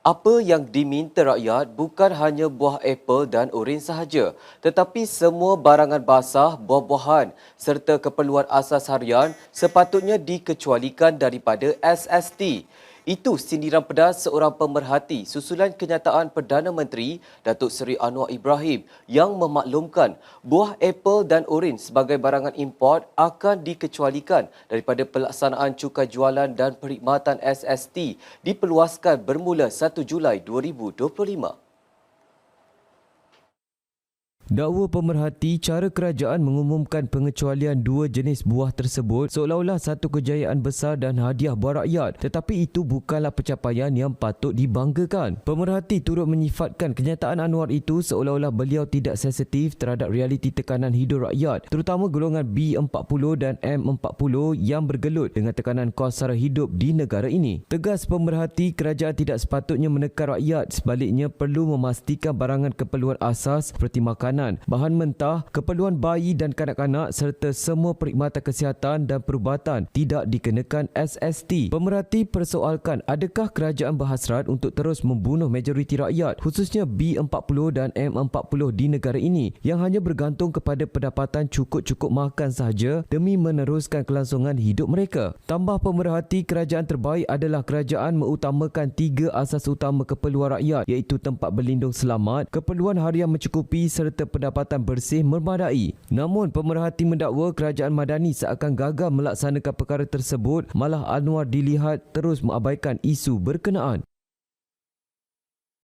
Apa yang diminta rakyat bukan hanya buah apel dan oren sahaja, tetapi semua barangan basah, buah-buahan serta keperluan asas harian sepatutnya dikecualikan daripada SST. Itu sindiran pedas seorang pemerhati susulan kenyataan Perdana Menteri Datuk Seri Anwar Ibrahim yang memaklumkan buah apel dan oren sebagai barangan import akan dikecualikan daripada pelaksanaan cukai jualan dan perkhidmatan SST diperluaskan bermula 1 Julai 2025. Dakwa pemerhati cara kerajaan mengumumkan pengecualian dua jenis buah tersebut seolah-olah satu kejayaan besar dan hadiah buat rakyat tetapi itu bukanlah pencapaian yang patut dibanggakan. Pemerhati turut menyifatkan kenyataan Anwar itu seolah-olah beliau tidak sensitif terhadap realiti tekanan hidup rakyat terutama golongan B40 dan M40 yang bergelut dengan tekanan kos sara hidup di negara ini. Tegas pemerhati kerajaan tidak sepatutnya menekan rakyat sebaliknya perlu memastikan barangan keperluan asas seperti makanan makanan, bahan mentah, keperluan bayi dan kanak-kanak serta semua perkhidmatan kesihatan dan perubatan tidak dikenakan SST. Pemerhati persoalkan adakah kerajaan berhasrat untuk terus membunuh majoriti rakyat khususnya B40 dan M40 di negara ini yang hanya bergantung kepada pendapatan cukup-cukup makan sahaja demi meneruskan kelangsungan hidup mereka. Tambah pemerhati kerajaan terbaik adalah kerajaan mengutamakan tiga asas utama keperluan rakyat iaitu tempat berlindung selamat, keperluan harian mencukupi serta pendapatan bersih memadai. Namun pemerhati mendakwa kerajaan Madani seakan gagal melaksanakan perkara tersebut malah Anwar dilihat terus mengabaikan isu berkenaan.